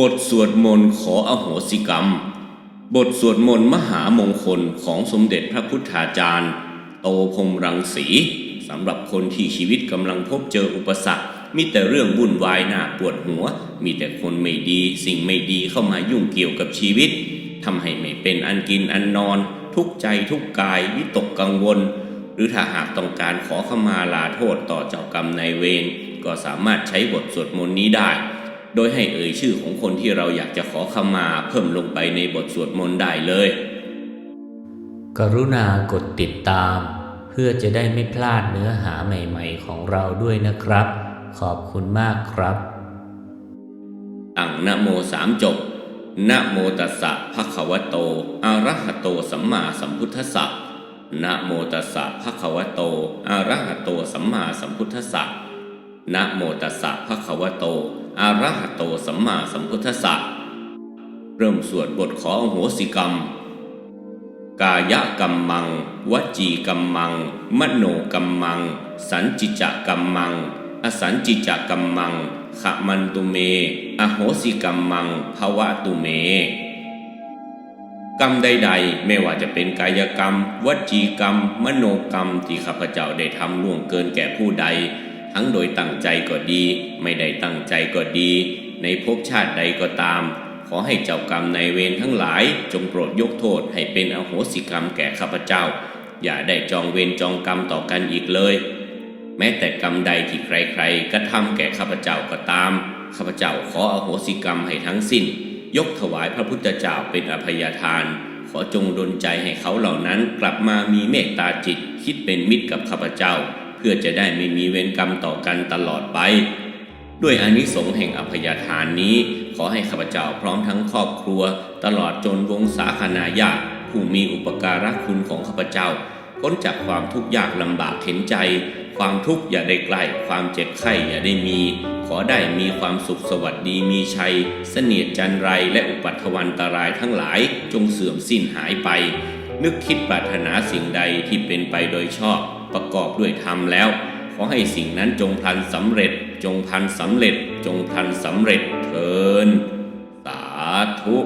บทสวดมนต์ขออโหสิกรรม บทสวดมนต์มหามงคลของสมเด็จพระพุทธาจารย์ โตพรมรังสีสำหรับคนที่ชีวิตกำลังพบเจออุปสรรค มีแต่เรื่องวุ่นวายหน้าปวดหัว มีแต่คนไม่ดี สิ่งไม่ดีเข้ามายุ่งเกี่ยวกับชีวิตทำให้ไม่เป็นอันกินอันนอน ทุกใจทุกกายวิตกกังวล หรือถ้าหากต้องการขอขมาลาโทษต่อเจ้ากรรมนายเวรก็สามารถใช้บทสวดมนต์นี้ได้ โดยให้เอ่ยชื่อของคนที่เราอยากจะขอขมาเพิ่มลงไปในบทสวดมนต์ได้เลย กรุณากดติดตาม เพื่อจะได้ไม่พลาดเนื้อหาใหม่ๆของเราด้วยนะครับ ขอบคุณมากครับตั้งนะโมสามจบนะโมตัสสะภะคะวะโตอะระหะโตสัมมาสัมพุทธัสสะนะโมตัสสะภะคะวะโตอะระหะโตสัมมาสัมพุทธัสสะนะโมตัสสะภะคะวะโต อะระหะโตสัมมาสัมพุทธสสะเริ่มสวดบทขออโหสิกรรม กายกรรมัง วจีกรรมัง มโนกรรมัง สันจิจะกรรมัง อสันจิจะกรรมังขะมันตุเม อโหสิกรรมังภวะตุเม กรรมใดๆ ไม่ว่าจะเป็นกายกรรม วจีกรรม มโนกรรมที่ข้าพเจ้าได้ทำล่วงเกินแก่ผู้ใด ทั้งโดยตั้งใจก็ดี ไม่ได้ตั้งใจก็ดี ในภพชาติใดก็ตาม ขอให้เจ้ากรรมในเวรทั้งหลาย จงโปรดยกโทษให้เป็นอโหสิกรรมแก่ข้าพเจ้า อย่าได้จองเวรจองกรรมต่อกันอีกเลย แม้แต่กรรมใดที่ใครๆกระทำแก่ข้าพเจ้าก็ตามข้าพเจ้าขออโหสิกรรมให้ทั้งสิ้น ยกถวายพระพุทธเจ้าเป็นอภัยทาน ขอจงดลใจให้เขาเหล่านั้นกลับมามีเมตตาจิตคิดเป็นมิตรกับข้าพเจ้า พื่อจะได้ไม่มีเวรกรรมต่อกันตลอดไป ด้วยอานิสงส์แห่งอภยทานนี้ ขอให้ข้าพเจ้าพร้อมทั้งครอบครัว ตลอดจนวงศาคณาญาติผู้มีอุปการะคุณของข้าพเจ้าพ้นจากความทุกข์ยากลำบากเข็นใจ ความทุกข์อย่าได้ใกล้ความเจ็บไข้อย่าได้มี ขอได้มีความสุขสวัสดีมีชัย เสนียดจันไรและอุปัตถวันตรายทั้งหลายจงเสื่อมสิ้นหายไป นึกคิดปรารถนาสิ่งใดที่เป็นไปโดยชอบ ประกอบด้วยธรรมแล้ว ขอให้สิ่งนั้นจงพลันสำเร็จ จงพลันสำเร็จ จงพลันสำเร็จเทินสาธุ